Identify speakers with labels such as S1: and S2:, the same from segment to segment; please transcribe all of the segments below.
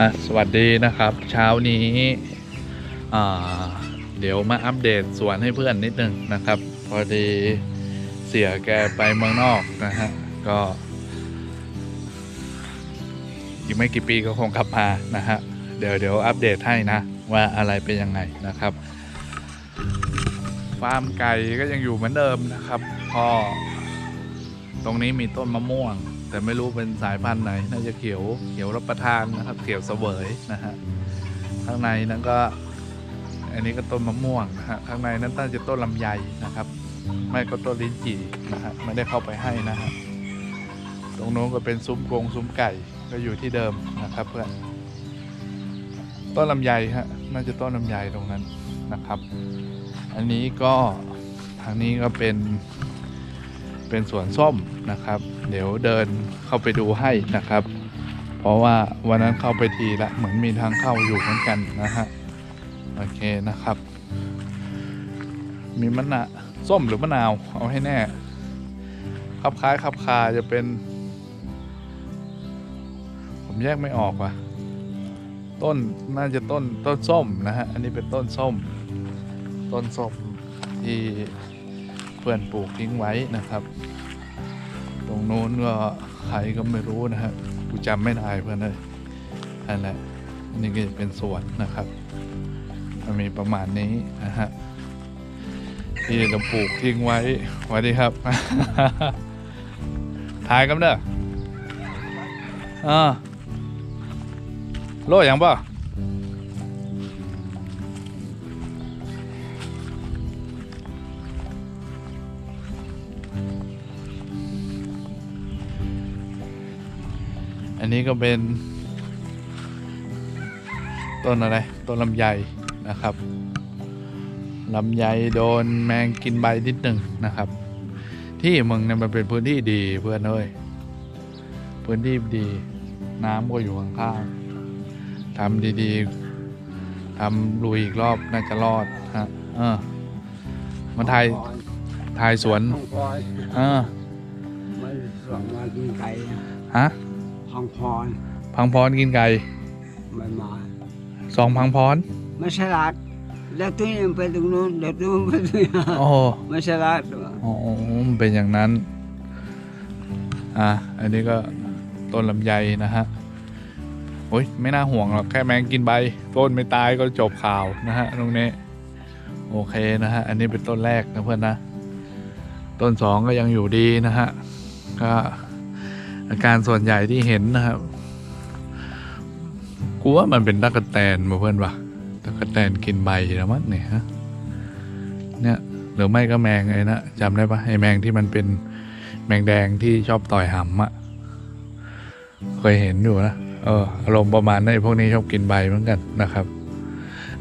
S1: อะสวัสดีนะครับ เช้านี้เดี๋ยวมาอัปเดตสวนให้เพื่อนนิดนึงนะครับ พอดีเสียแกไปเมืองนอกนะฮะก็อีกไม่กี่ปีก็คงกลับมานะฮะเดี๋ยวเดี๋ยวอัปเดตให้นะ ว่าอะไรเป็นยังไงนะครับฟาร์มไก่ก็ยังอยู่เหมือนเดิมนะครับก็ตรงนี้มีต้นมะม่วง แต่ไม่รู้เป็นสายพันธุ์ไหน น่าจะเขียวเขียวรับประทานนะครับ เขียวเสวยนะฮะข้างในนั้นก็ อันนี้ก็ต้นมะม่วงนะฮะข้างในนั้นน่าจะต้นลำไยนะครับ ไม่ก็ต้นลิ้นจี่นะฮะไม่ได้เข้าไปให้นะฮะตรงโน้นก็เป็นซุ้มกงซุ้มไก่ก็อยู่ที่เดิมนะครับเพื่อนต้นลำไยฮะน่าจะต้นลำไยตรงนั้นนะครับ อันนี้ก็ทางนี้ก็เป็นเป็นสวนส้มนะครับ เดี๋ยวเดินเข้าไปดูให้นะครับ เพราะว่าวันนั้นเข้าไปทีละเหมือนมีทางเข้าอยู่เหมือนกันนะฮะโอเคนะครับ มีมะนาวส้มหรือมะนาวเอาให้แน่คับคล้ายคับคาจะเป็น ผมแยกไม่ออกว่ะต้นน่าจะต้นต้นส้มนะฮะ อันนี้เป็นต้นส้ม ต้นส้มที่เพื่อนปลูกทิ้งไว้นะครับ ตรงโน้นก็ใครก็ไม่รู้นะฮะกูจำไม่ได้เพื่อนเลยนั่นแหละอันนี้ก็จะเป็นสวนนะครับมันมีประมาณนี้นะฮะที่เราปลูกทิ้งไว้สวัสดีครับถ่ายกันเด้ออ่าโลอย่างป่ะ นนี้ก็เป็นต้นอะไรต้นลำไยนะครับลำไยโดนแมงกินใบนิดหนึ่งนะครับ ที่เมึงเนี่ยมันเป็นพื้นที่ดีเพื่อนเอ้ยพื้นที่ดี น้ำก็อยู่ข้างๆทำดีๆทำลุยอีกรอบน่าจะรอดฮะเออมาถ่ายถ่ายสวน
S2: ห้องพร
S1: เออ
S2: ไม่หวังมากินไก่นะ
S1: ฮะ
S2: ห้องพร
S1: พังพรกินไก่
S2: ไม่มา
S1: สองพังพร
S2: ไม่ฉลาดแล้วตัวนี้ไปตรงนู้นเดี๋ยวตัวนี้ไปตรงนี้
S1: โอ้โห
S2: ไม่ฉลาด
S1: อ๋อมันเป็นอย่างนั้น อะอันนี้ก็ต้นลำไยนะฮะโอ้ยไม่น่าห่วงหรอกแค่แมงกินใบต้นไม่ตายก็จบข่าวนะฮะตรงนี้โอเคนะฮะอันนี้เป็นต้นแรกนะเพื่อนนะ ต้นสองก็ยังอยู่ดีนะฮะก็ อาการส่วนใหญ่ที่เห็นนะครับ กูว่ามันเป็นตะกะแตนมาเพื่อนวะตะกะแตนกินใบแล้วมั้งเนี่ยฮะเนี่ยหรือไม่ก็แมงไอ้นะจำได้ปะไอ้แมงที่มันเป็นแมงแดงที่ชอบต่อยหำอะเคยเห็นอยู่นะเอออารมณ์ประมาณนั้นไอ้พวกนี้ชอบกินใบเหมือนกันนะครับ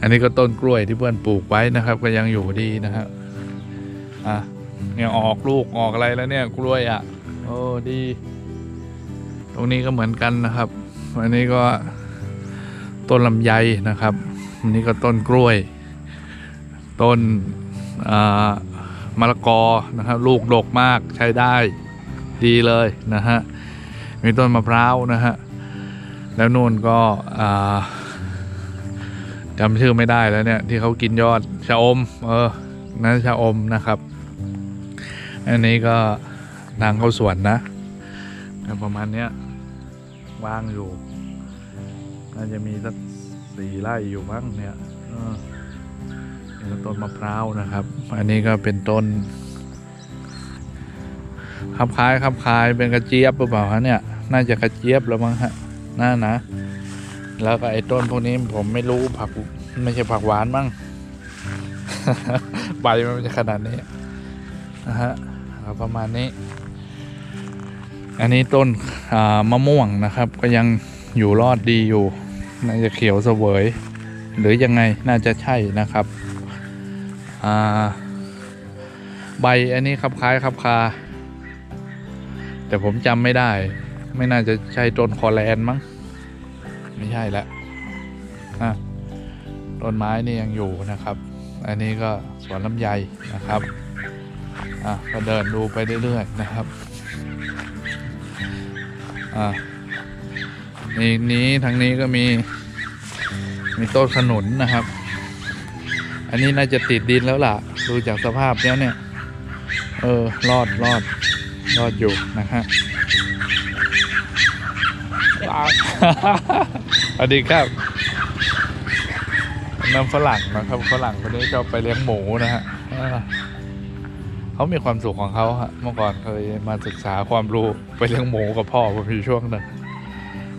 S1: อันนี้ก็ต้นกล้วยที่เพื่อนปลูกไว้นะครับ ก็ยังอยู่ดีนะครับอะเนี่ยออกลูกออกอะไรแล้วเนี่ยกล้วยอะ โอ้ดี ตรงนี้ก็เหมือนกันนะครับ อันนี้ก็ต้นลำไยนะครับ อันนี้ก็ต้นกล้วย ต้นมะละกอนะครับลูกดกมากใช้ได้ดีเลยนะฮะ มีต้นมะพร้าวนะฮะ แล้วนู่นก็จำชื่อไม่ได้แล้วเนี่ย ที่เขากินยอดชะอม เออนั่นชะอมนะครับ อันนี้ก็ทางเข้าสวนนะ ประมาณเนี้ย ว่างอยู่ น่าจะมีสักสี่ไร่อยู่มั้งเนี่ยเออนี่ก็ต้นมะพร้าวนะครับ อันนี้ก็เป็นต้นคับคล้ายคับคล้ายเป็นกระเจี๊ยบหรือเปล่าฮะเนี่ย น่าจะกระเจี๊ยบแล้วมั้งฮะน่านะ แล้วก็ไอ้ต้นพวกนี้ผมไม่รู้ผักไม่ใช่ผักหวานมั้งใบมันจะขนาดนี้นะฮะประมาณนี้ อันนี้ต้นมะม่วงนะครับ ก็ยังอยู่รอดดีอยู่ น่าจะเขียวเสวย หรือยังไงน่าจะใช่นะครับใบอันนี้ครับคล้ายครับคา แต่ผมจำไม่ได้ ไม่น่าจะใช่ต้นคอแลนมั้งไม่ใช่แล้วอะต้นไม้นี่ยังอยู่นะครับ อันนี้ก็สวนลำไยนะครับ อะก็เดินดูไปเรื่อยๆนะครับ อะนี่นี้ทางนี้ก็มี มีต้นขนุนนะครับ อันนี้น่าจะติดดินแล้วล่ะ ดูจากสภาพแล้วเนี่ย เออ รอดรอดรอดอยู่นะฮะสวัสดีครับน้ำฝรั่งนะครับฝรั่งคนนี้ชอบไปเลี้ยงหมูนะฮะ เขามีความสุขของเขาฮะเมื่อก่อนเคยมาศึกษาความรู้ไปเลี้ยงหมูกับพ่อผมอยู่ช่วงหนึ่ง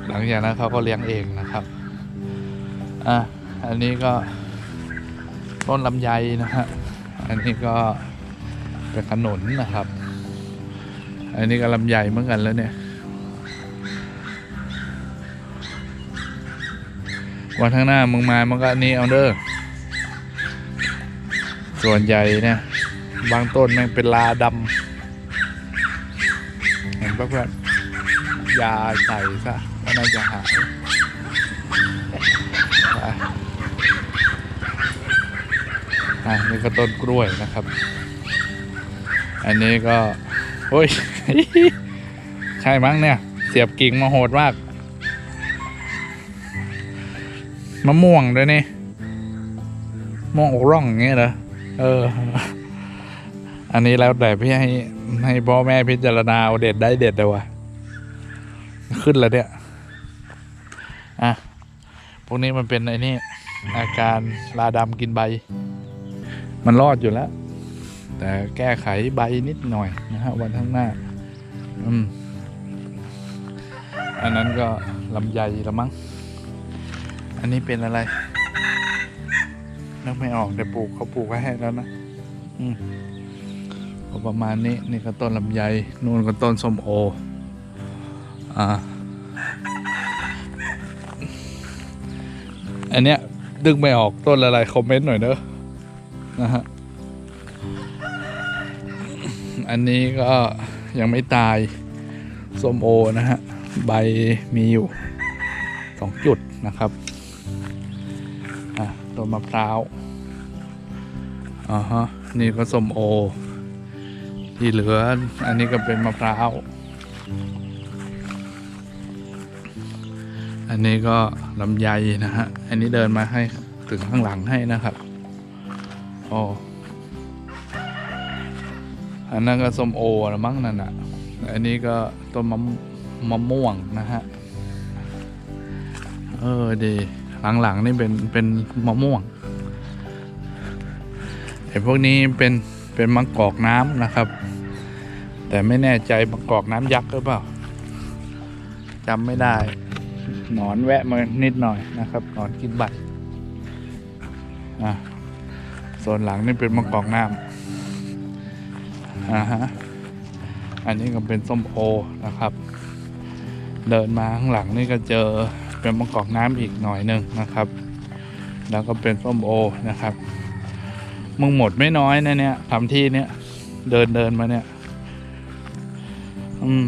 S1: หลังจากนั้นเขาก็เลี้ยงเองนะครับ อะ อันนี้ก็ต้นลำไยนะฮะ อันนี้ก็เป็นขนุนนะครับ อันนี้ก็ลำไยเหมือนกันแล้วเนี่ย วันข้างหน้ามึงมามันก็นนี้เอาเด้อส่วนใหญ่เนี่ย บางต้นแม่งเป็นลาดำเห็นปะเพื่อนยาใส่ซะก็น่าจะหายอะนี่ก็ต้นกล้วยนะครับ อันนี้ก็โอ้ย ใช่มั้งเนี่ย เสียบกิ่งมาโหดมาก มะม่วงด้วยนี่ม่วงอกร่องอย่างเงี้ยเหรอ เออ อันนี้แล้วแต่พี่ให้ให้พ่อแม่พิจารณาเอาเด็ดได้เด็ดเลยวะขึ้นแล้วเนี่ย อะ พวกนี้มันเป็นไอ้นี่ อาการลาดำกินใบ มันรอดอยู่แล้ว แต่แก้ไขใบนิดหน่อยนะฮะวันข้างหน้า อืม อันนั้นก็ลำไยละมั้ง อันนี้เป็นอะไรนึกไม่ออกแต่ปลูกเขาปลูกไว้ให้แล้วนะ อืม ก็ประมาณนี้นี่ก็ต้นลำไยนู่นก็ต้นส้มโออ่าอันเนี้ยดึงไม่ออกต้นอะไรคอมเมนต์หน่อยเนอะนะฮะอันนี้ก็ยังไม่ตายส้มโอนะฮะใบมีอยู่สองจุดนะครับอะต้นมะพร้าวอ่าฮะนี่ก็ส้มโอ ที่เหลืออันนี้ก็เป็นมะพร้าว อันนี้ก็ลำไยนะฮะ อันนี้เดินมาให้ถึงข้างหลังให้นะครับโอ้อันนั้นก็ส้มโอละมั้งนั่นอะ อันนี้ก็ต้นมะมะม่วงนะฮะ เออดีหลังๆนี่เป็นเป็นมะม่วงไอ้พวกนี้เป็น เป็นมะกอกน้ำนะครับ แต่ไม่แน่ใจมะกอกน้ำยักษ์หรือเปล่าจำไม่ได้หนอนแวะมานิดหน่อยนะครับหนอนกินใบอะส่วนหลังนี่เป็นมะกอกน้ำอ่าฮะอันนี้ก็เป็นส้มโอนะครับ เดินมาข้างหลังนี่ก็เจอเป็นมะกอกน้ำอีกหน่อยหนึ่งนะครับ แล้วก็เป็นส้มโอนะครับ มึงหมดไม่น้อยนะเนี่ยทำที่เนี่ยเดินเดินมาเนี่ย อืม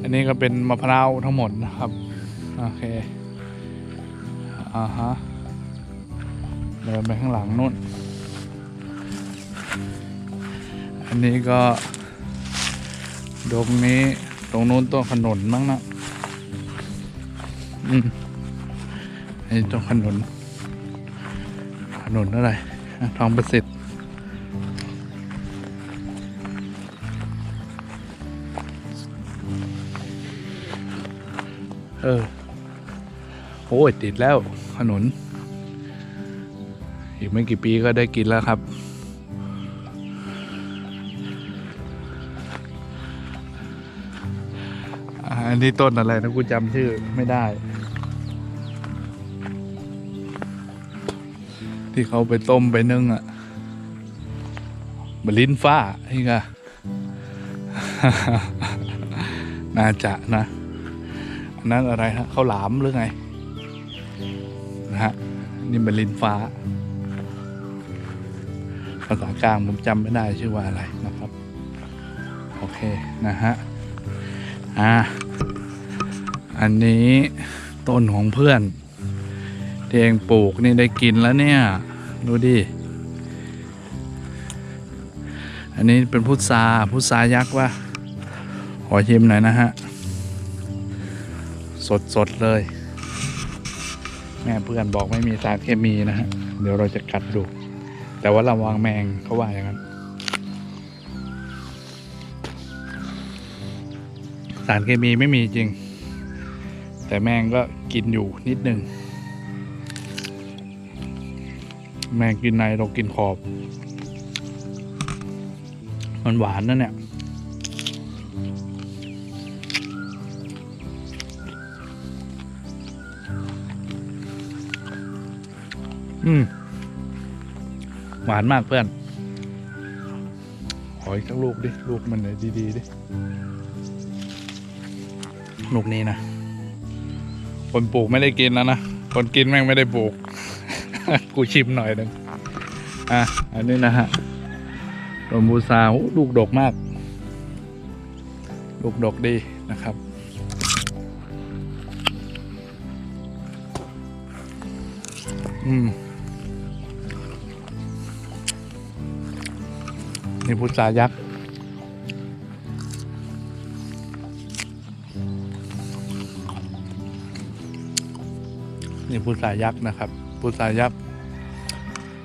S1: อันนี้ก็เป็นมะพร้าวทั้งหมดนะครับ โอเค อ่าฮะ เดินไปข้างหลังนู่น อันนี้ก็ตรงนี้ตรงนู้นต้นขนุนมั้งนะ อืมไอ้ต้นขนุน ขนุนอะไรทองประสิทธิ์เออ โอ้ย ติดแล้วขนุน อีกไม่กี่ปีก็ได้กินแล้วครับ อันนี้ต้นอะไรนะกูจำชื่อไม่ได้ ที่เขาไปต้มไปนึ่งอะบลิ้นฟ้านี่ไงน่าจะนะอันนั้นอะไรฮะเขาหลามหรือไงนะฮะนี่บลิ้นฟ้า ภาษากลางผมจำไม่ได้ชื่อว่าอะไรนะครับ โอเคนะฮะอ่าอันนี้ต้นของเพื่อน ที่เองปลูกนี่ได้กินแล้วเนี่ย ดูดิ อันนี้เป็นพุทราพุทรายักษ์ว่าขอชิมหน่อยนะฮะ สดสดเลย แม่เพื่อนบอกไม่มีสารเคมีนะฮะ เดี๋ยวเราจะกัดดู แต่ว่าระวังแมงเขาว่าอย่างนั้นสารเคมีไม่มีจริง แต่แมงก็กินอยู่นิดนึง แมงกินในเรากินขอบ มันหวานนะเนี่ยอืม หวานมากเพื่อน ขออีกสักลูกดิ ลูกมันเลยดีดิ ลูกนี้นะ คนปลูกไม่ได้กินแล้วนะ คนกินแม่งไม่ได้ปลูก กูชิมหน่อยหนึ่งอะ อันนี้นะฮะโรมบูซาลูกดกมาก ลูกดกดีนะครับ อืม นี่พุทรายักษ์นี่พุทรายักษ์นะครับ พุทรายักษ์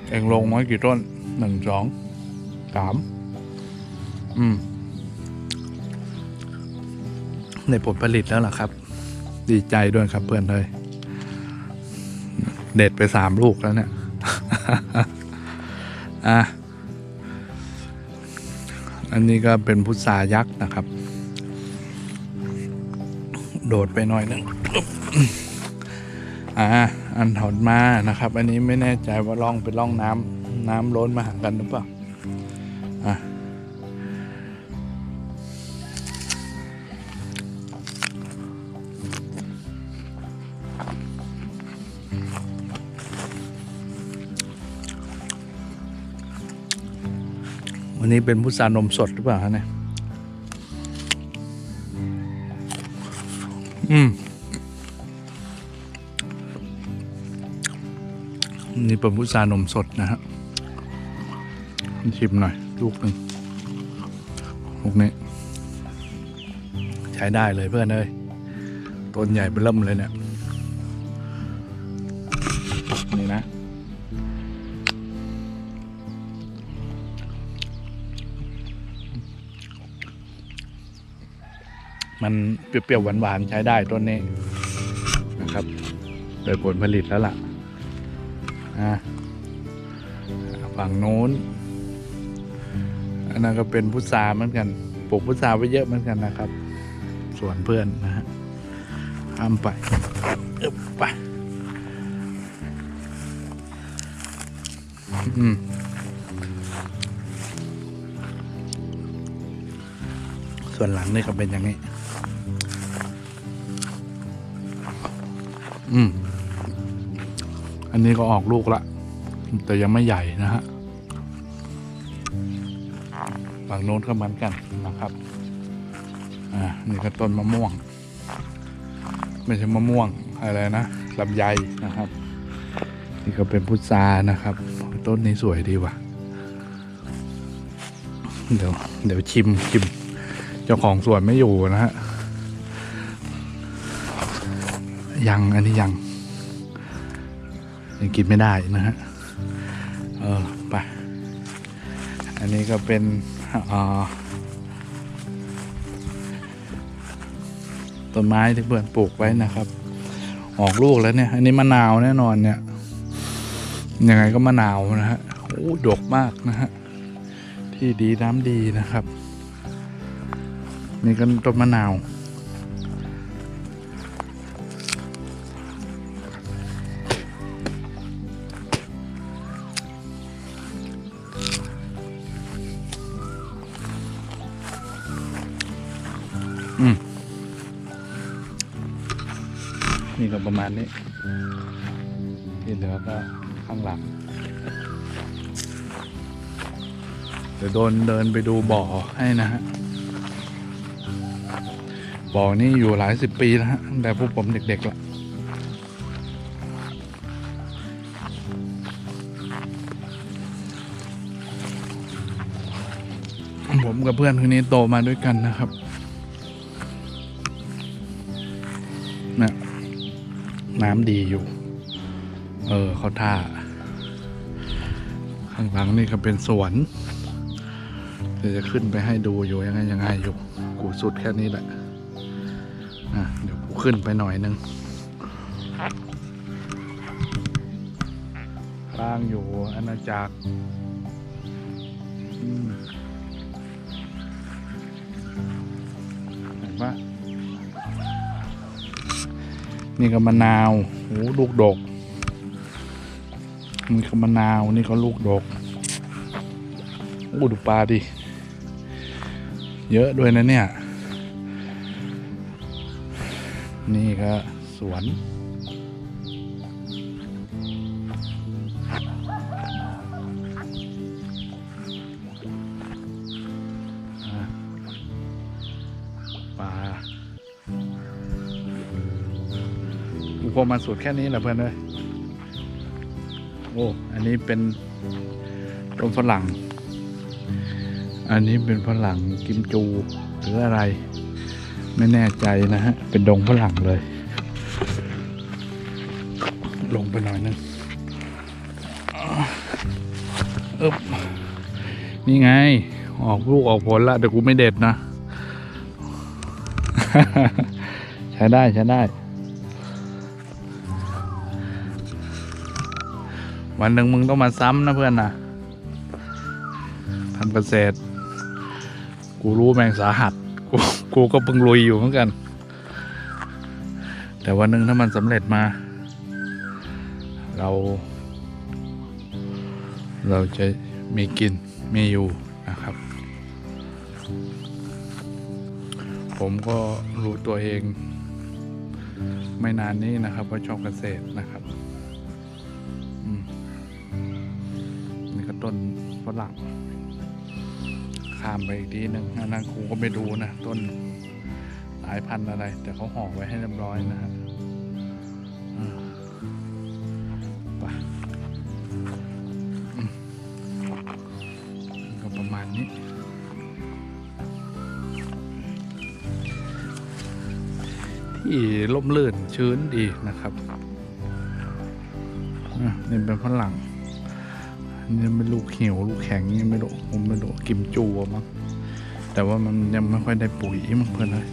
S1: เองลงมากี่ต้นหนึ่งสองสามอืมในผลผลิตแล้วล่ะครับ ดีใจด้วยครับเพื่อนเลย เด็ดไปสามลูกแล้วเนี่ยอะอันนี้ก็เป็นพุทรายักษ์นะครับ โดดไปหน่อยนึงอ่า อันถอนมานะครับ อันนี้ไม่แน่ใจว่าล่องเป็นล่องน้ำน้ำล้นมาหากันหรือเปล่าอะวันนี้เป็นพุทรานมสดหรือเปล่าฮะเนี่ย อืม นี่เป็นพุทรานมสดนะฮะชิมหน่อย ลูกหนึ่งลูกนี้ ใช้ได้เลยเพื่อนเอ้ยต้นใหญ่เป็นริ่มเลยเนี่ย นี่นะ มันเปรี้ยวๆหวานๆใช้ได้ต้นนี้นะครับเปิดผลผลิตแล้วล่ะ อ่าฝั่งโน้นอันนั้นก็เป็นพุทราเหมือนกันปลูกพุทราไว้เยอะเหมือนกันนะครับ ส่วนเพื่อนนะฮะข้ามไปอึบไปอืมส่วนหลังนี่ก็เป็นอย่างนี้ อืม อันนี้ก็ออกลูกละแต่ยังไม่ใหญ่นะฮะฝั่งโน้นก็เหมือนกันนะครับอ่านี่ก็ต้นมะม่วง ไม่ใช่มะม่วงอะไรนะลำไยนะครับ นี่ก็เป็นพุทรานะครับ ต้นนี้สวยดีว่ะ เดี๋ยวเดี๋ยวชิมชิม เจ้าของสวนไม่อยู่นะฮะยังอันนี้ยัง ยังกินไม่ได้นะฮะ เออไป อันนี้ก็เป็นต้นไม้ที่เพื่อนปลูกไว้นะครับ ออกลูกแล้วเนี่ย อันนี้มะนาวแน่นอนเนี่ย ยังไงก็มะนาวนะฮะ โอ้ดกมากนะฮะ ที่ดีน้ำดีนะครับ นี่ก็ต้นมะนาว ประมาณนี้ ที่เหลือก็ข้างหลัง เดี๋ยวโดนเดินไปดูบ่อให้นะฮะ บ่อนี่อยู่หลายสิบปีแล้วฮะตั้งแต่พวกผมเด็กๆละผมกับเพื่อนคนนี้โตมาด้วยกันนะครับำดีอยู่ เออเขาท่า ข้างหลังนี่ก็เป็นสวนเดี๋ยวจะขึ้นไปให้ดูอยู่ยังไงยังไงอยู่ กูสุดแค่นี้แหละอะเดี๋ยวกูขึ้นไปหน่อยนึงล่างอยู่อาณาจักร นี่ก็มะนาวโอ้ลูกดก นี่ก็มะนาวนี่ก็ลูกดกโอ้ดูปลาดิ เยอะด้วยนะเนี่ย นี่ก็สวน อุโคมาสุดแค่นี้แหละเพื่อนเลยโอ้ อันนี้เป็นต้นฝรั่ง อันนี้เป็นฝรั่งกิมจูหรืออะไร ไม่แน่ใจนะฮะ เป็นดงฝรั่งเลย ลงไปหน่อยนึงอึบนี่ไง ออกลูกออกผลละแต่กูไม่เด็ดนะ ใช้ได้ ใช้ได้ วันหนึ่งมึงต้องมาซ้ำนะเพื่อนนะทำเกษตร กูรู้แมงสาหัส กูกูก็เพิ่งลุยอยู่เหมือนกัน แต่วันหนึ่งถ้ามันสำเร็จมา เรา เราจะมีกินมีอยู่นะครับ ผมก็รู้ตัวเอง ไม่นานนี้นะครับว่าชอบเกษตรนะครับ รั่ง ข้ามไปอีกทีหนึ่งอันนั้นครูก็ไม่รู้นะ ต้นสายพันธุ์อะไร แต่เขาห่อไว้ให้เรียบร้อยนะฮะอ่าไปอืมก็ประมาณนี้ที่ร่มรื่นชื้นดีนะครับนี่เป็นฝรั่ง นี่เป็นลูกเหี่ยวลูกแข็งยังไม่รู้ผมไม่รู้กิมจูมั้งแต่ว่ามันยังไม่ค่อยได้ปุ๋ยมั้งเพื่อนเลย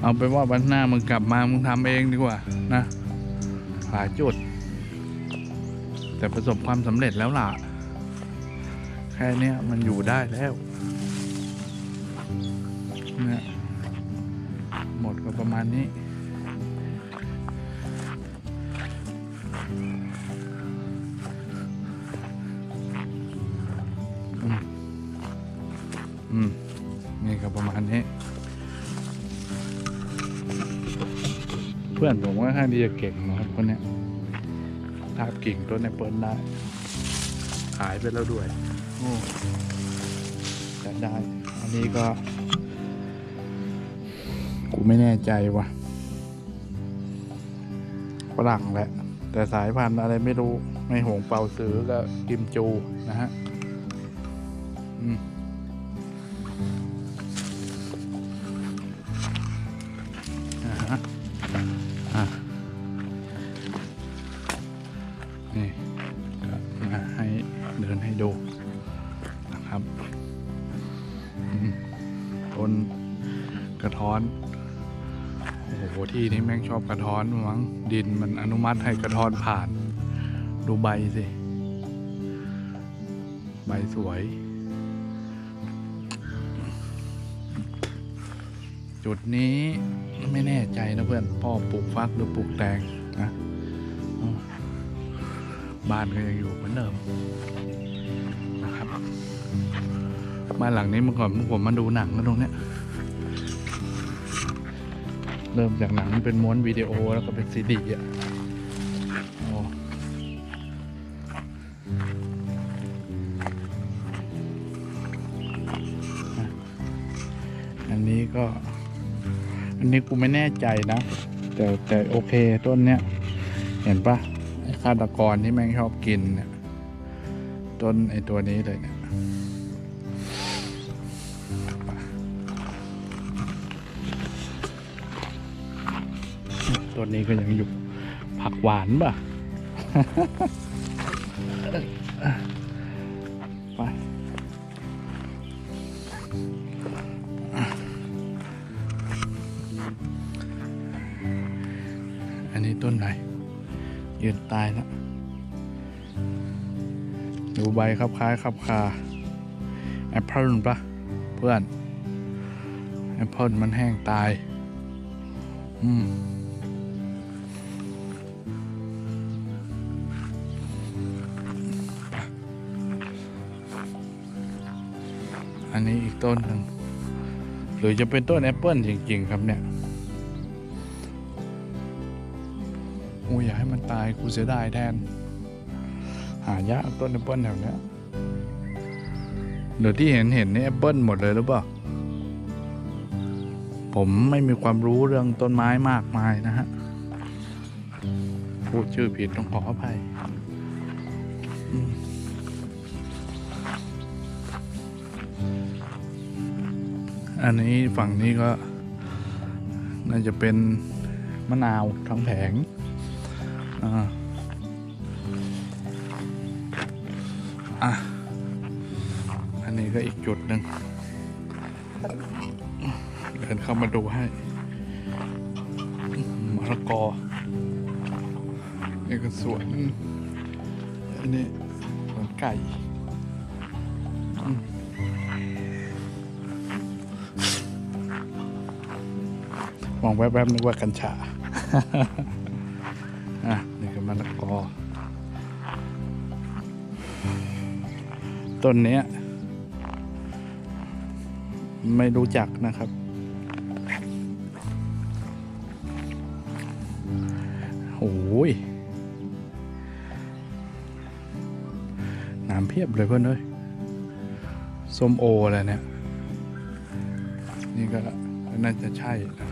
S1: เอาไปว่าวันหน้ามึงกลับมามึงทำเองดีกว่านะหาจุด แต่ประสบความสำเร็จแล้วล่ะ แค่เนี้ยมันอยู่ได้แล้วเนี่ยหมดก็ประมาณนี้ อนผมก็ค่อนข้างที่จะเก่งนะครับคนนี้ทาบกิ่งต้นแอปเปิลได้ขายไปแล้วด้วยโอ้จะได้ อันนี้ก็ กูไม่แน่ใจว่ะฝรั่งแหละ แต่สายพันธุ์อะไรไม่รู้ ไม่หงเป่าซื้อก็กิมจูนะฮะ อืม ชอบกระท้อนมั้งดินมันอนุมัติให้กระท้อนผ่าน ดูใบสิ ใบสวย จุดนี้ไม่แน่ใจนะเพื่อน พ่อปลูกฟักหรือปลูกแตงนะ บ้านก็ยังอยู่เหมือนเดิมนะครับบ้านหลังนี้เมื่อก่อนพวกผมมาดูหนังกันตรงเนี้ย เริ่มจากหนังเป็นม้วนวิดีโอแล้วก็เป็นซีดีอะอ๋ออันนี้ก็ อันนี้กูไม่แน่ใจนะ แต่แต่โอเคต้นเนี้ย เห็นปะไอ้ฆาตกรที่แม่งชอบกินเนี่ยต้นไอ้ตัวนี้เลยเนี่ย ต้นนี้ก็ยังอยู่ ผักหวานป่ะ ไปอันนี้ต้นไหน ยืนตายแล้วดูใบครับคล้ายครับคาแอปเปิลปะเพื่อนแอปเปิลมันแห้งตาย อืม ต้นหนึ่งหรือจะเป็นต้นแอปเปิลจริง ๆ ครับเนี่ยโอ้ยอยากให้มันตายกูเสียดายแทน หายากต้นแอปเปิลแถวเนี้ยเดี๋ยวที่เห็นเห็นนี่แอปเปิลหมดเลยหรือเปล่า ผมไม่มีความรู้เรื่องต้นไม้มากมายนะฮะ พูดชื่อผิดต้องขออภัยอืม อันนี้ฝั่งนี้ก็ น่าจะเป็นมะนาวทั้งแผงอ่าอะ อันนี้ก็อีกจุดหนึ่งเดินเข้ามาดูให้มะละกอนี่ก็สวนอันนี้สวนไก่ มองแวบๆนึกว่ากัญชาอะนี่ก็มะละกอต้นเนี้ยไม่รู้จักนะครับ โอ้ยน้ำเพียบเลยเพื่อนเอ้ยส้มโออะไรเนี่ย นี่ก็น่าจะใช่นะ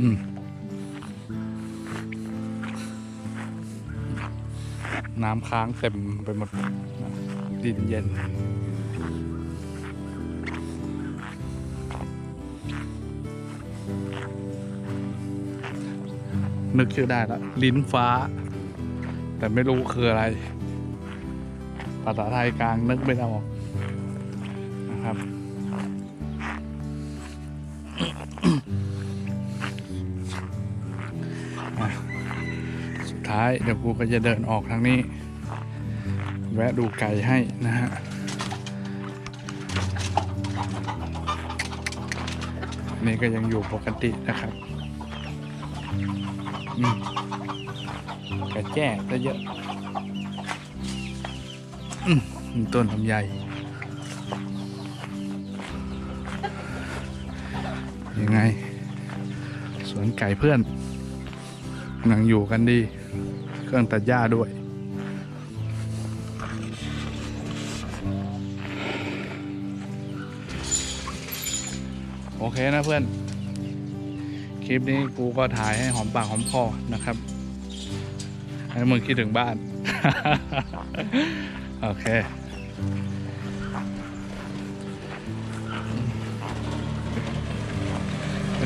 S1: อืม น้ำค้างเต็มไปหมด ดินเย็นนึกชื่อได้แล้วลิ้นฟ้า แต่ไม่รู้คืออะไร ภาษาไทยกลางนึกไม่ออก เดี๋ยวกูก็จะเดินออกทางนี้ แวะดูไก่ให้นะฮะนี่ก็ยังอยู่ปกตินะครับอืมไก่แจ้ก็เยอะอืมต้นลำไยยังไง สวนไก่เพื่อนยังอยู่กันดี เครื่องตัดหญ้าด้วย โอเคนะเพื่อน คลิปนี้กูก็ถ่ายให้หอมปากหอมคอนะครับ ให้มึงคิดถึงบ้าน โอเค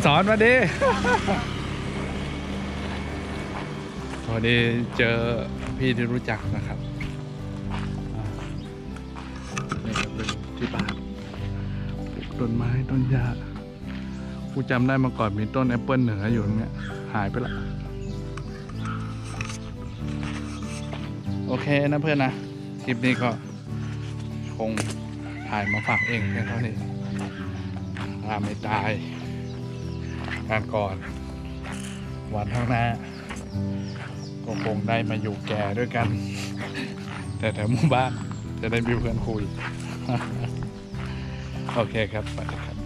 S1: สอนมาดิ อดีเจอพี่ที่รู้จักนะครับนี่เป็นที่บ้านปลูกต้นไม้ต้นหญ้ากูจำได้มาก่อนมีต้นแอปเปิลเหนืออยู่ตรงเนี้ยหายไปละ โอเคนะเพื่อนนะ คลิปนี้ก็คงถ่ายมาฝากเองแค่เท่านี้ตามไม่ตายการก่อน วันข้างหน้า ก็คงได้มาอยู่แก่ด้วยกัน แต่แถวหมู่บ้านจะได้มีเพื่อนคุย โอเคครับสวัสดีครับ